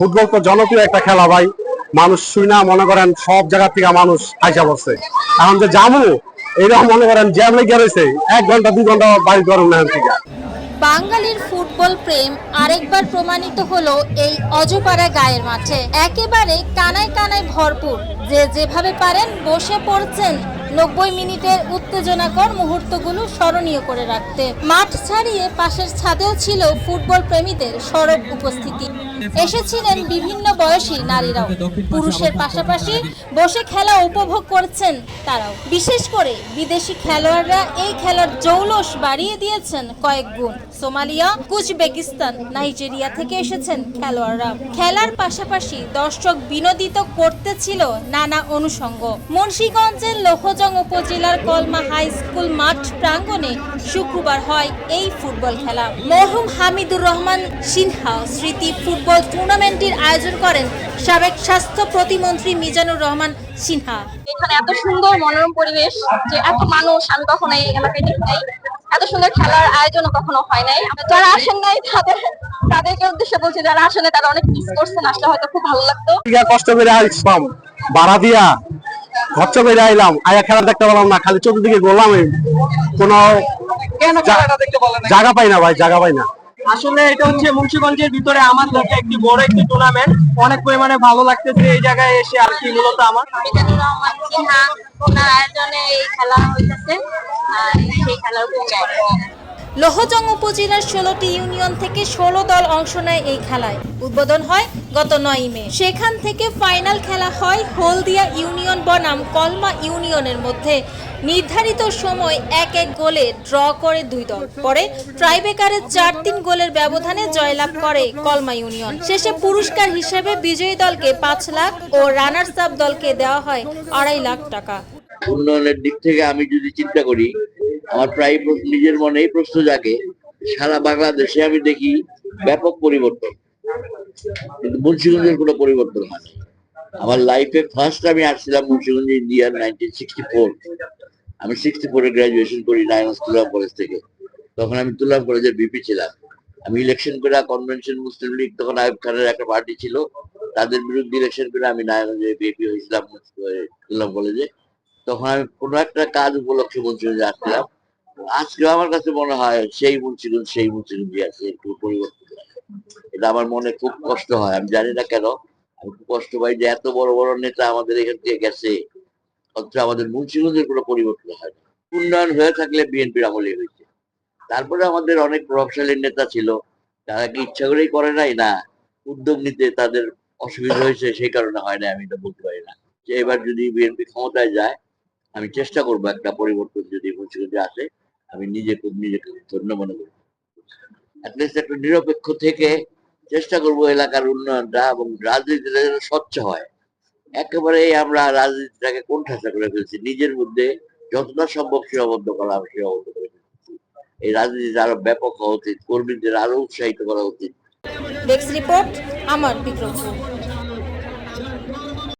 Football তো জনপ্রিয় একটা খেলা ভাই। মানুষ শুই না, মনে করেন সব জায়গা থেকে মানুষ আইসা বসছে এখন যে জামু এরকম মনে করেন জ্যাম লেগে রয়েছে। এক ঘণ্টা দু ঘণ্টা বাড়ি গরম না থেকে। বাঙালির ফুটবল প্রেম আরেকবার প্রমাণিত হলো এই অজপাড়া গায়ের মাঠে। একেবারে কানায় কানায় ভরপুর। যে যেভাবে পারেন বসে পড়ছেন নব্বই মিনিটের উত্তেজনাকর মুহূর্তগুলো স্মরণীয় করে রাখতে। মাঠ ছাড়িয়ে পাশের ছাদেও ছিল ফুটবল প্রেমীদের সরব উপস্থিতি। এসেছিলেন বিভিন্ন বয়সী নারীরাও। পুরুষের পাশাপাশি বসে খেলা উপভোগ করছেন তারাও। বিশেষ করে বিদেশি খেলোয়াড়রা এই খেলার জৌলস বাড়িয়ে দিয়েছেন কয়েক গুণ। সোমালিয়া কুচবেকিস্তান নাইজেরিয়া থেকে এসেছেন খেলোয়াড়রা। খেলার পাশাপাশি দর্শক বিনোদিত করতে ছিল নানা অনুষঙ্গ। মুন্সীগঞ্জের লোহজং উপজেলার কলমা হাই স্কুল মাঠ প্রাঙ্গণে শুক্রবার হয় এই ফুটবল খেলা। মরহুম হামিদুর রহমান, সিনহা, স্মৃতি ফুটবল টুর্নামেন্টের আয়োজন করেন সাবেক স্বাস্থ্য প্রতিমন্ত্রী মিজানুর রহমান সিনহা। এখানে এত সুন্দর মনোরম পরিবেশ যে এত মানুষ আমি কখনো এই এলাকায় দেখি নাই। এত সুন্দর খেলার আয়োজনও কখনো হয় নাই। যারা আসেন নাই তাদের তাদেরকে উদ্দেশ্যে বলছি যারা আসেন নাই তারা অনেক মিস করছেন আসলে হয়তো খুব ভালো লাগতো। ইয়া কষ্ট করে আসলাম ভাড়া দিয়া খরচ করে আইলাম আয়া খেলা দেখতে পেলাম না খালি চতুর্দিকে গোলাম কোনো কেন যা- দেখতে পারলেন না? জায়গা পাই না ভাই জায়গা পাই না। আসলে এটা হচ্ছে মুন্সিগঞ্জের ভিতরে আমার কাছে একটি বড় একটি টুর্নামেন্ট অনেক পরিমাণে ভালো লাগতেছে এই জায়গায় এসে আর কি, মূলত আমার। আয়োজনে এই খেলা হইতেছে। সেই খেলার লোহজং উপজেলার ষোলোটি ইউনিয়ন থেকে ষোলো দল অংশ নেয় এই খেলায়। উদ্বোধন হয় গত নয় মে। সেখান থেকে ফাইনাল খেলা হয় হলদিয়া ইউনিয়ন বনাম কলমা ইউনিয়নের মধ্যে। নির্ধারিত সময় এক এক গোলে ড্র করে দুই দল। পরে ট্রাইবেকারে চার তিন গোলের ব্যবধানে জয়লাভ করে কলমা ইউনিয়ন। শেষে পুরস্কার হিসেবে বিজয়ী দলকে পাঁচ লাখ ও রানার্স আপ দলকে দেওয়া হয় আড়াই লাখ টাকা। উন্নয়নের দিক থেকে আমি যদি চিন্তা করি আমার প্রায় নিজের মনে এই প্রশ্ন জাগে, সারা বাংলাদেশে আমি দেখি ব্যাপক পরিবর্তন। কিন্তু মুন্সিগঞ্জের কোনো পরিবর্তন হয়নি আমার লাইফে ফার্স্ট আমি আসছিলাম মুন্সিগঞ্জ ইন্ডিয়ার নাইনটিন সিক্সটি ফোর আমি সিক্সটি ফোরে গ্রাজুয়েশন করি নারায়ণ তুলাম কলেজ থেকে। তখন আমি তুলাম কলেজের বিপি ছিলাম। আমি ইলেকশন করে কনভেনশন মুসলিম লীগ তখন আয়ুব খানের একটা পার্টি ছিল। তাদের বিরুদ্ধে ইলেকশন করে আমি নারায়ণগঞ্জে বিপি হয়েছিলাম তুলাম কলেজে তখন আমি কোনো একটা কাজ উপলক্ষে মুন্সিগঞ্জে আসছিলাম। আজকে আমার কাছে মনে হয় সেই মুন্সিগঞ্জ সেই মুন্সিগঞ্জে আছে একটু পরিবর্তন এটা আমার মনে খুব কষ্ট হয়। আমি জানি না কেন, আমি খুব কষ্ট পাই যে এত বড় বড় নেতা আমাদের এখান থেকে গেছে। অথচ আমাদের মুন্সিগঞ্জের কোনো পরিবর্তন হয় না। উন্নয়ন হয়ে থাকলে বিএনপির আমলে হয়েছে। তারপরে আমাদের অনেক প্রভাবশালী নেতা ছিল তারা কি ইচ্ছা করেই করে নাই? না। উদ্যোগ নিতে তাদের অসুবিধা হয়েছে, সেই কারণে হয় না আমি এটা বলতে পারি না। যে এবার যদি বিএনপি ক্ষমতায় যায়, আমি চেষ্টা করব একটা পরিবর্তন যদি মুন্সিগঞ্জে আসে। আমি নিজে খুব নিজেকে ধন্য মনে করি। একটা নিরপেক্ষ থেকে চেষ্টা করব এলাকার উন্নয়নটা এবং রাজনীতিটা যেন স্বচ্ছ হয়। একেবারে আমরা রাজনীতিটাকে কোণঠাসা করে ফেলছি। নিজের মধ্যে যতটা সম্ভব সীমাবদ্ধ করা আমি সীমাবদ্ধ করে ফেলছি। এই রাজনীতি আরও ব্যাপক হওয়া উচিত, কর্মীদের আরও উৎসাহিত করা উচিত। রিপোর্ট আমার বিক্রমপুর